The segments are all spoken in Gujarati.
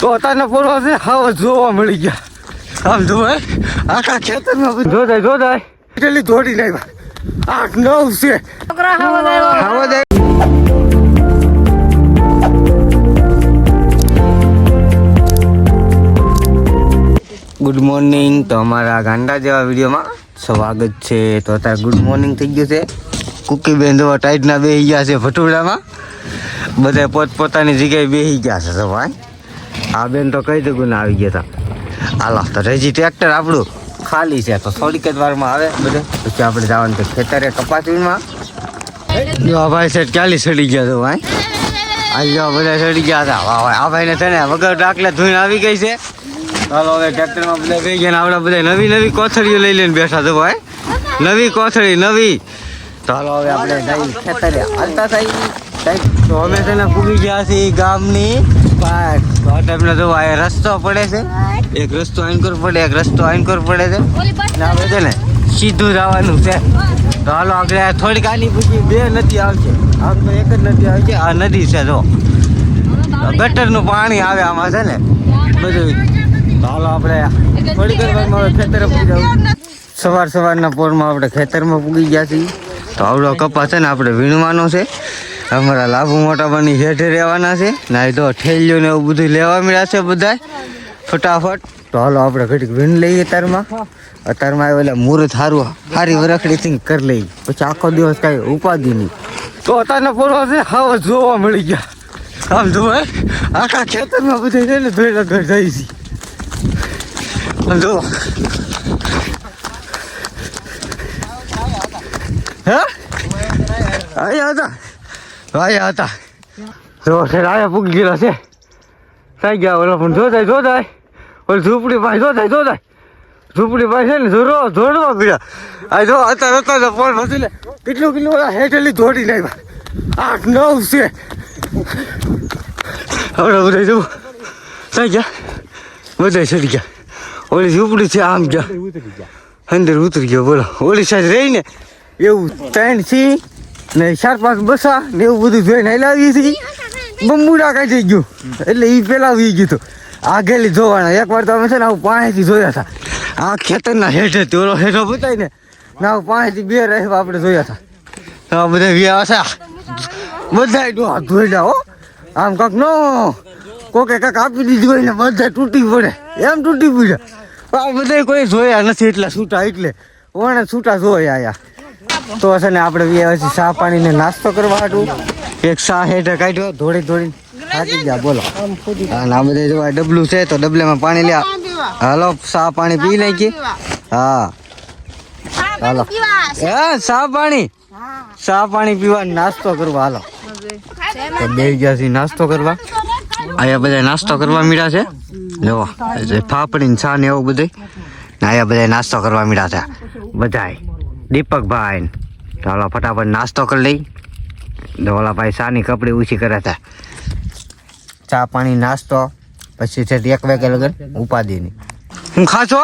તો પૂર્વ પૂરો છે હવે જોવા મળી ગયા. આમ જો આખા ખેતરમાં બધું. જોતા જાય જો જાય. દોડી નાખ્યા આઠ નવ છે. ગુડ મોર્નિંગ તો અમારા ગાંડા જેવા વિડીયોમાં સ્વાગત છે. તો અત્યારે ગુડ મોર્નિંગ થઈ ગયું છે. કુકી બેન જોવા ટાઈટના બેસી ગયા છે ભટુડામાં. બધા પોતપોતાની જગ્યાએ બેસી ગયા છે ભાઈ. આ બેન તો કઈ દગું આવી ગયા હતા હાલો, તો રેજી ટ્રેક્ટર આપણું. ખાલી છે, તો થોડીક જ વારમાં આવે બધે. પછી આપણે જવાનું છે ખેતરે કપાસીમાં જો ભાઈ સેટ ક્યાંલી સડી ગયા તો ભાઈ? આજે બધા સડી ગયા હતા. વાહ આ ભાઈને છે ને વગર ડાકલે ધોઈને આવી ગઈ છે. ચાલો હવે ટ્રેક્ટરમાં બધા બેસી ગયા આપણે બધા નવી નવી કોથળીઓ લઈ લઈને બેઠા તો ભાઈ. નવી કોથળી, નવી. ચાલો હવે આપણે જઈ ખેતરે. હાલતા થઈ તો અમે તેને પૂરી ગયા છીએ ગામની. તો આ જો આ રસ્તો પડે છે. એક રસ્તો આઈનકોર પડે એક રસ્તો આઈનકોર પડે છે. ને આપણે છે ને સીધું જવાનું છે. તો હાલો આપણે થોડીક આની પૂછી બે નદી આવશે આમ તો એક જ નદી આવશે આ નદી છે જો. ગટરનું પાણી આવે આમાં છે ને બધું તો હાલો આપણે થોડીક ખેતરે પૂગી જવું સવાર સવારના પોરમાં આપણે ખેતરમાં પૂગી ગયા છીએ. તો આવડો કપાસ છે ને આપણે વીણવાનો છે. અમારા લાભુ મોટા બની હેઠે રહેવાના છે. નાઈ તો ઠેલિયો ને એવું બધું લેવા મળ્યા છે બધા ફટાફટ. તો હાલો આપણે ઘડીક વીણ લઈએ અત્યારમાં અત્યારમાં ઓલા મુહૂર્ત સારું સારી વરખડી થી કરી લઈએ. પછી આખો દિવસ કાંઈ ઉપાધિ નહીં. તો અત્યારનો પૂરો છે હવે જોવા મળી ગયા. આમ જો આખા ખેતરમાં બધે છે ને ધોઈલા ધોઈ જાય છે. આમ જો હે? અહીંયા હતા. આયા હતા જો છે આયા પૂગી ગયેલા છે થઈ ગયા ઓલા પણ જો જાય જો જાય ઓલી ઝૂંપડી પાસે જો જાય જો જાય ઝૂંપડી પાસે ને જોરો દોડવા ગયા આ જો અત્યારે અત્યારે ફોન હતું ને કેટલું કેટલું ઓલા હેઠેલી દોડી નાખ્યા આઠ નવ છે હવે બધા જો થઈ ગયા બધા ચડી ગયા ઓલી ઝૂંપડી છે આમ ગયા અંદર ઉતરી ગયો બોલો ઓલી સાઈડ રહીને એવું ત્રણ ને ચાર પાંચ બસા ને એવું બધું જોઈને હલાવી હતી બમ્બુડા કાઢી ગયું. એટલે એ પેલા આવી ગયું હતું. આગેલી જોવાના. એક વાર તો અમે છે ને આવું પાસેથી જોયા હતા. આ ખેતરના હેઠે ઓલો હેઠો બતાવી ને, ના પાસેથી બે રહેવા આપણે જોયા હતા. તો બધા વ્યા હતા. બધા ડોહા ધોઈડા હો. આમ કાંક નો. કોકે કાંક આપી દીધી હોય ને બધા તૂટી પડે. એમ તૂટી પડે આ બધા કોઈ જોયા નથી એટલા છૂટા એટલે. ઓણે છૂટા જોયા આયા. તો છે ને આપણે વ્યવસ્થિત પછી પાણી પાણીને નાસ્તો કરવા હાટું. એક ચા હેઠે કાઢ્યો, ધોળી ધોળી હાચી ગયા, બોલો. હા ના બધા જોવા ડબલું છે, તો ડબલામાં પાણી લ્યા. હાલો, ચા પાણી પી નાખી હા. હાલો. હે ચા પાણી. ચા પાણી પીવા નાસ્તો કરવા, હાલો. તો બે ગયા છીએ નાસ્તો કરવા. અહીંયા બધા નાસ્તો કરવા મીડા છે. જે ફાફડી ને ચા ને એવું બધું અહીંયા બધા નાસ્તો કરવા મીડા છે. બધાય. દીપકભાઈ. તો હાલો ફટાફટ નાસ્તો કરી લઈ. તો ઓલા ભાઈ ચાની કપડી ઊંચી કરે છે. ચા પાણી નાસ્તો પછી છે એક વાગે લગન ઉપાધિની. હું ખાશો?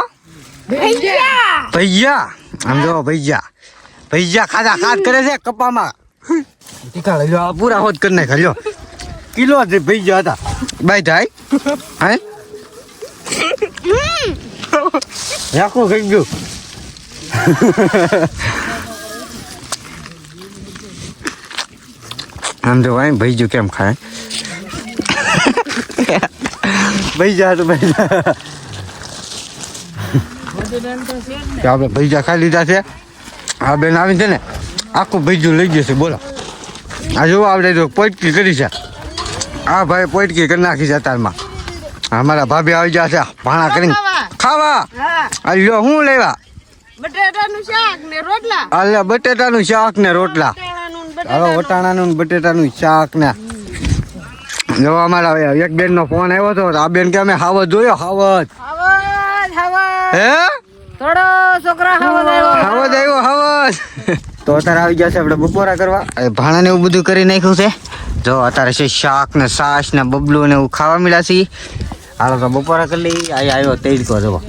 ભૈયા. આમ જો ભૈયા. ભૈયા ખાધા ખાધ કરે છે કપામાં. ટીકા લઈ લો પૂરા હોત કરી નાખ લ્યો. કિલો જ ભૈયા હતા. બાય થાય હે? રાખો ખાઈ ગયું. આમ જો ભાઈ ભૈજુ કેમ ખાય? ભૈજા તો ભાઈ જા. આપણે ભૈજા ખાઈ લીધા છે. આ બેન આવી છે ને આખું ભૈજું લઈ જશે બોલો. આ જો આપણે જો પોઈટકી કરી છે. આ ભાઈ પોઈટકી કરી નાખી છે અત્યારમાં અમારા ભાભી આવી ગયા છે ભાણા કરીને. ખાવા. આ લ્યો હું લેવા? બટેટાનું શાક ને રોટલા? આ બટેટાનું શાક ને રોટલા. હવે ને વટાણાનું બટેટાનું શાક ને. જો અમારા એક બેન નો ફોન આવ્યો હતો આ બેન કે અમે હાવત જોયો હાવત હે? થોડો છોકરા હાવત આવ્યો. હાવત આવ્યો હાવત તો અત્યારે આવી ગયા છે આપણે બપોરા કરવા. ભાણા ને એવું બધું કરી નાખ્યું છે. જો અત્યારે છે શાક ને સાસ ને બબલું ને એવું ખાવા મળ્યા છે હાલો તો બપોરા કરી લઈ અહીંયા આવ્યો કહો જો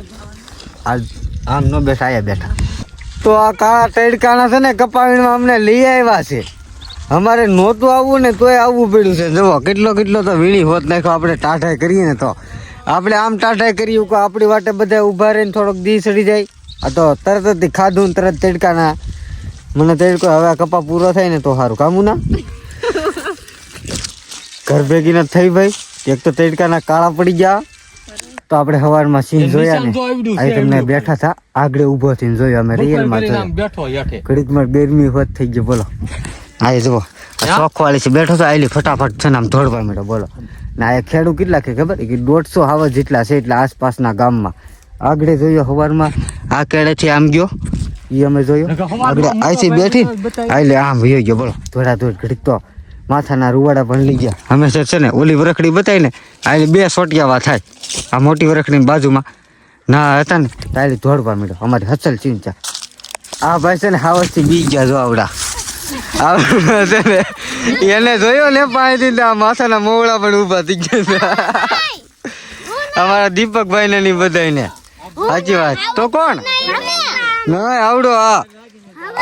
આજ આમ નો બેઠા આયા બેઠા. તો આ કાળા તડકાના છે ને કપાવીમાં અમને લઈ આવ્યા છે. અમારે નહોતું આવવું ને તોય આવવું પડ્યું છે. જુઓ કેટલો કેટલો તો વીણી હોત નાખ્યો આપણે ટાઢાઈ કરીએ ને તો. આપણે આમ ટાઢાઈ કર્યું કે આપણી વાટે બધા ઊભા રહીને થોડોક દી સડી જાય. આ તો તરત જ ખાધું ને તરત તડકાના. મને તડકો હવે કપા પૂરો થાય ને તો સારું. કામું ના ઘર ભેગી ન થઈ ભાઈ. એક તો તડકાના કાળા પડી ગયા. તો આપણે સવારમાં સીન જોયા ને અહીં તમને બેઠા હતા આગળ ઊભો થઈને જોયો અમે રિયલમાં જોયો. ઘડીકમાં ગરમી હોત થઈ ગયો બોલો. આ જુઓ શોખ વાળી છે બેઠો તો આયલી ફટાફટ છે ને આમ દોડવા માંડ્યો બોલો. ને આ ખેડૂ કેટલા કે ખબર? કે દોઢસો હાવા જેટલા છે એટલે આસપાસના ગામમાં. આગળ જોયો સવારમાં આ કેળેથી આમ ગયો. એ અમે જોયો. આગળ આઈથી બેઠી. આયલે આમ વયો ગયો બોલો. થોડા ધોડ ઘડીક તો માથાના રૂવાડા પણ લઈ ગયા હંમેશા છે ને ઓલી વરખડી બતાવીને ને આયલે બે સોટિયાવા થાય. આ મોટી વરખડીની બાજુમાં ના હતા ને તો આયલે દોડવા મળ્યો અમારી હચલ ચિંચા આ ભાઈ છે ને હાવસથી બી ગયા જો આવડા. છે ને એને જોયો ને પાણીથી આ માથાના મોવડા પણ ઊભા થઈ ગયા અમારા દીપકભાઈ ને ની બધાને સાચી વાત. તો કોણ? ના આવડો આ.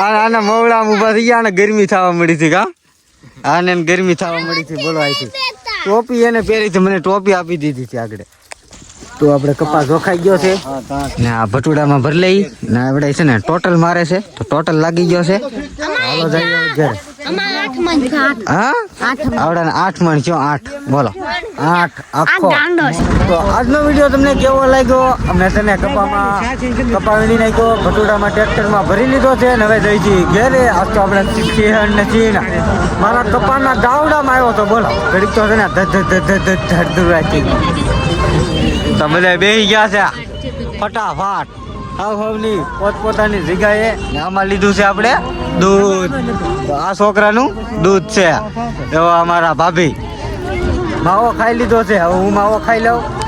આના મોવડા ઊભા થઈ ગયા અને ગરમી થવા મળી હતી કા? આને ગરમી થવા મળી હતી બોલો આથી ટોપી એને પહેરી મને ટોપી આપી દીધી હતી આગળ. તો આપણે કપાસ જોખાઈ ગયો છે. ને આ ભટુડામાં ભરી લઈ. ને આપણે છે ને, ટોટલ મારે છે. તો ટોટલ લાગી ગયો છે. હાલો જઈએ ઘરે. આઠ મણ છો આઠ બોલો આઠ આખો તો આજનો વીડિયો તમને કેવો લાગ્યો અમે તને કપામાં કપા નાખ્યો ભટુડામાં ટ્રેક્ટરમાં ભરી લીધો છે ને હવે જઈ છીએ ઘેરે આજ તો આપણે સિંહણ ને ચીન મારા કપાના ગાવડામાં આવ્યો તો બોલો ઘડીક તો છે ને ધડ ધડ ધડ ધડ ધડ ધડ રાખી તો બધા બેસી ગયા છે ફટાફટ હાવ પોતપોતાની જગ્યાએ આમાં લીધું છે આપણે દૂધ. આ છોકરાનું દૂધ છે. એવો અમારા ભાભી. માવો ખાઈ લીધો છે. હવે હું માવો ખાઈ લઉં.